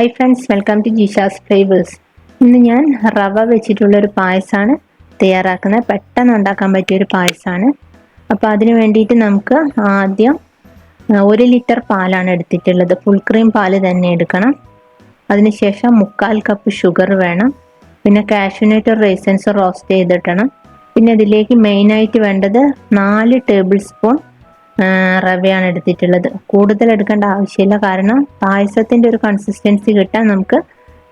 Hi friends welcome to Jisha's flavours ഇന്ന് ഞാൻ റവ വെച്ചിട്ടുള്ള ഒരു പായസമാണ് തയ്യാറാക്കുന്നത്. പെട്ടെന്ന് ഉണ്ടാക്കാൻ പറ്റിയ ഒരു പായസമാണ് അപ്പോൾ അതിന് വേണ്ടിയിട്ട് നമുക്ക് ആദ്യം ഒരു ലിറ്റർ പാലാണ് എടുത്തിട്ടുള്ളത്. ഫുൾ ക്രീം പാൽ തന്നെ എടുക്കണം. അതിനുശേഷം മുക്കാൽ കപ്പ് ഷുഗർ വേണം. പിന്നെ കാഷ്യൂനട്ട് റേസൻസ് റോസ്റ്റ് ചെയ്തിട്ടണം പിന്നെ ഇതിലേക്ക് മെയിനായിട്ട് വേണ്ടത് നാല് ടേബിൾ സ്പൂൺ റവയാണ് എടുത്തിട്ടുള്ളത്. കൂടുതൽ എടുക്കേണ്ട ആവശ്യമില്ല. കാരണം പായസത്തിന്റെ ഒരു കൺസിസ്റ്റൻസി കിട്ടാൻ നമുക്ക്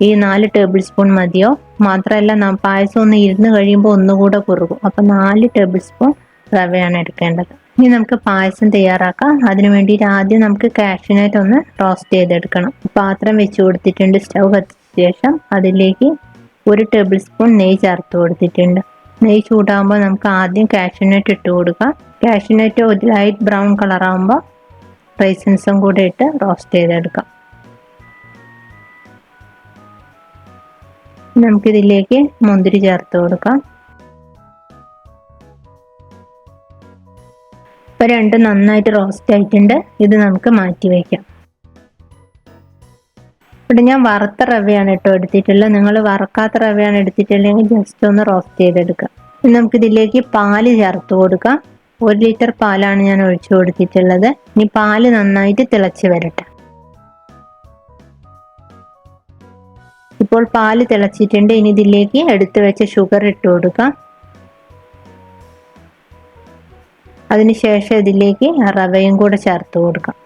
ഈ നാല് ടേബിൾ സ്പൂൺ മതിയോ? മാത്രമല്ല പായസം ഒന്ന് ഇരുന്ന് കഴിയുമ്പോൾ ഒന്നുകൂടെ കുറുകും. അപ്പം നാല് ടേബിൾ സ്പൂൺ റവയാണ് എടുക്കേണ്ടത്. ഇനി നമുക്ക് പായസം തയ്യാറാക്കാം. അതിനു വേണ്ടിയിട്ട് ആദ്യം നമുക്ക് കാഷ്യനായിട്ട് ഒന്ന് റോസ്റ്റ് ചെയ്തെടുക്കണം. പാത്രം വെച്ച് കൊടുത്തിട്ടുണ്ട്. സ്റ്റൗ കത്തിച്ച ശേഷം അതിലേക്ക് ഒരു ടേബിൾ സ്പൂൺ നെയ്യ് ചേർത്ത് കൊടുത്തിട്ടുണ്ട്. നെയ്യ് ചൂടാകുമ്പോൾ നമുക്ക് ആദ്യം കാഷ്യനായിട്ട് ഇട്ട് കൊടുക്കാം. കാഷ്യൂനട്ട് ഒരു ലൈറ്റ് ബ്രൗൺ കളറാകുമ്പോൾ റൈസൻസും കൂടെ ഇട്ട് റോസ്റ്റ് ചെയ്തെടുക്കാം. നമുക്കിതിലേക്ക് മുന്തിരി ചേർത്ത് കൊടുക്കാം. ഇപ്പൊ രണ്ടും നന്നായിട്ട് റോസ്റ്റ് ആയിട്ടുണ്ട്. ഇത് നമുക്ക് മാറ്റി വയ്ക്കാം ഇവിടെ ഞാൻ വറുത്ത റവയാണ് കേട്ടോ എടുത്തിട്ടുള്ളത്. നിങ്ങൾ വറക്കാത്ത റവയാണ് എടുത്തിട്ടുള്ളതെങ്കിൽ ജസ്റ്റ് ഒന്ന് റോസ്റ്റ് ചെയ്തെടുക്കാം. നമുക്കിതിലേക്ക് പാൽ ചേർത്ത് കൊടുക്കാം. ഒരു ലിറ്റർ പാലാണ് ഞാൻ ഒഴിച്ചു കൊടുത്തിട്ടുള്ളത്. ഇനി പാൽ നന്നായിട്ട് തിളച്ച് വരട്ടെ. ഇപ്പോൾ പാൽ തിളച്ചിട്ടുണ്ട്. ഇനി ഇതിലേക്ക് എടുത്തു വെച്ച ഷുഗർ ഇട്ട് കൊടുക്കാം അതിനുശേഷം ഇതിലേക്ക് റവയും കൂടെ ചേർത്ത് കൊടുക്കാം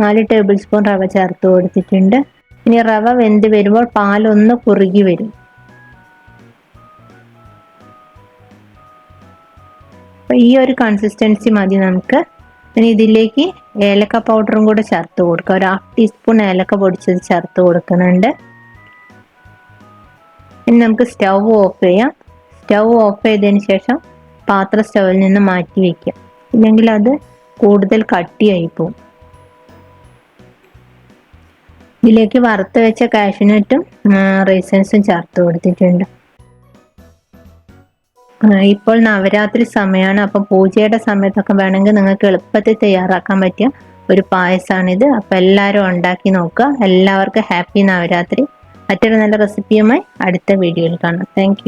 നാല് ടേബിൾ സ്പൂൺ റവ ചേർത്ത് കൊടുത്തിട്ടുണ്ട്. ഇനി റവ വെന്ത് വരുമ്പോൾ പാലൊന്ന് കുറുകി വരും. ഈ ഒരു കൺസിസ്റ്റൻസി മതി നമുക്ക്. ഇനി ഇതിലേക്ക് ഏലക്ക പൗഡറും കൂടെ ചേർത്ത് കൊടുക്കുക ഒരു ഹാഫ് ടീസ്പൂൺ ഏലക്ക പൊടിച്ചത് ചേർത്ത് കൊടുക്കുന്നുണ്ട്. ഇനി നമുക്ക് സ്റ്റൗ ഓഫ് ചെയ്യാം. സ്റ്റൗ ഓഫ് ചെയ്തതിന് ശേഷം പാത്രം സ്റ്റൗവിൽ നിന്ന് മാറ്റി വയ്ക്കാം ഇല്ലെങ്കിൽ അത് കൂടുതൽ കട്ടിയായി പോകും. ഇതിലേക്ക് വറുത്ത് വെച്ച കാഷ്യൂനട്ടും റൈസൻസും ചേർത്ത് കൊടുത്തിട്ടുണ്ട്. ഇപ്പോൾ നവരാത്രി സമയമാണ് അപ്പം പൂജയുടെ സമയത്തൊക്കെ വേണമെങ്കിൽ നിങ്ങൾക്ക് എളുപ്പത്തിൽ തയ്യാറാക്കാൻ പറ്റിയ ഒരു പായസമാണിത് അപ്പം എല്ലാവരും ഉണ്ടാക്കി നോക്കുക. എല്ലാവർക്കും ഹാപ്പി നവരാത്രി. മറ്റൊരു നല്ല റെസിപ്പിയുമായി അടുത്ത വീഡിയോയിൽ കാണാം. താങ്ക്